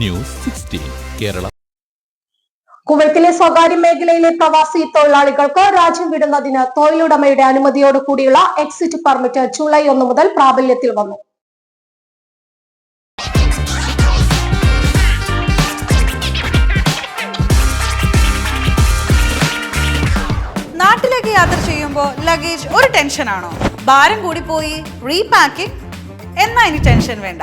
News sixteen Kerala. കുവൈത്തിലെ സ്വകാര്യ മേഖലയിലെ പ്രവാസി തൊഴിലാളികൾക്ക് രാജ്യം വിടുന്നതിന് തൊഴിലുടമയുടെ അനുമതിയോട് കൂടിയുള്ള എക്സിറ്റ് പെർമിറ്റ് ജൂലൈ ഒന്ന് മുതൽ പ്രാബല്യത്തിൽ വന്നു. നാട്ടിലേക്ക് യാത്ര ചെയ്യുമ്പോൾ ലഗേജ് ഒരു ടെൻഷനാണോ ഭാരം കൂടിപ്പോയി റീപാക്കിംഗ് എന്നാ ഇനി ടെൻഷൻ വേണ്ട.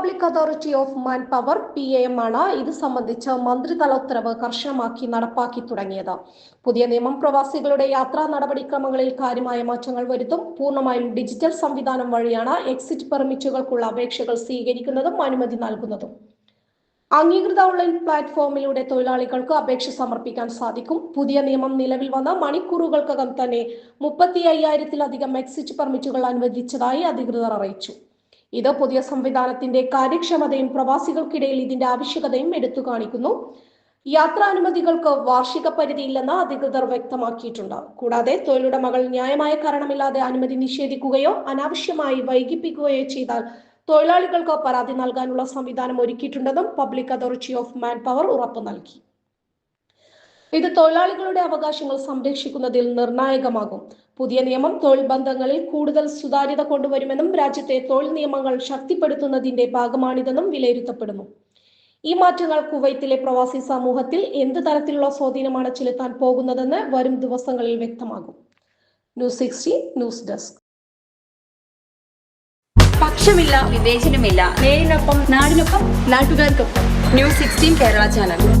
Public authority of man power P A ആണ് ഇത് സംബന്ധിച്ച് മന്ത്രിതല ഉത്തരവ് കർശനമാക്കി നടപ്പാക്കി തുടങ്ങിയത്. പുതിയ നിയമം പ്രവാസികളുടെ യാത്രാ നടപടിക്രമങ്ങളിൽ കാര്യമായ മാറ്റങ്ങൾ വരുത്തും. പൂർണമായും ഡിജിറ്റൽ സംവിധാനം വഴിയാണ് എക്സിറ്റ് പെർമിറ്റുകൾക്കുള്ള അപേക്ഷകൾ സ്വീകരിക്കുന്നതും അനുമതി നൽകുന്നതും. അംഗീകൃത ഓൺലൈൻ പ്ലാറ്റ്ഫോമിലൂടെ തൊഴിലാളികൾക്ക് അപേക്ഷ സമർപ്പിക്കാൻ സാധിക്കും. പുതിയ നിയമം നിലവിൽ വന്ന മണിക്കൂറുകൾക്കകം തന്നെ മുപ്പത്തി അയ്യായിരത്തിലധികം എക്സിറ്റ് പെർമിറ്റുകൾ അനുവദിച്ചതായി അധികൃതർ അറിയിച്ചു. ഇത് പുതിയ സംവിധാനത്തിന്റെ കാര്യക്ഷമതയും പ്രവാസികൾക്കിടയിൽ ഇതിന്റെ ആവശ്യകതയും എടുത്തു കാണിക്കുന്നു. യാത്രാനുമതികൾക്ക് വാർഷിക പരിധിയില്ലെന്ന് അധികൃതർ വ്യക്തമാക്കിയിട്ടുണ്ട്. കൂടാതെ തൊഴിലുടമകൾ ന്യായമായ കാരണമില്ലാതെ അനുമതി നിഷേധിക്കുകയോ അനാവശ്യമായി വൈകിപ്പിക്കുകയോ ചെയ്താൽ തൊഴിലാളികൾക്ക് പരാതി നൽകാനുള്ള സംവിധാനം ഒരുക്കിയിട്ടുണ്ടെന്നും public authority of manpower ഉറപ്പു നൽകി. ഇത് തൊഴിലാളികളുടെ അവകാശങ്ങൾ സംരക്ഷിക്കുന്നതിൽ നിർണായകമാകും. പുതിയ നിയമം തൊഴിൽ ബന്ധങ്ങളിൽ കൂടുതൽ സുതാര്യത കൊണ്ടുവരുമെന്നും രാജ്യത്തെ തൊഴിൽ നിയമങ്ങൾ ശക്തിപ്പെടുത്തുന്നതിന്റെ ഭാഗമാണിതെന്നും വിലയിരുത്തപ്പെടുന്നു. ഈ മാറ്റങ്ങൾ കുവൈത്തിലെ പ്രവാസി സമൂഹത്തിൽ എന്ത് തരത്തിലുള്ള സ്വാധീനമാണ് ചെലുത്താൻ പോകുന്നതെന്ന് വരും ദിവസങ്ങളിൽ വ്യക്തമാകും. News sixty news desk. പക്ഷമില്ല വിവേചനമില്ല. നേരിനൊപ്പം നാടിനൊപ്പം നാട്ടുകാർക്കൊപ്പം. News sixteen Kerala channel.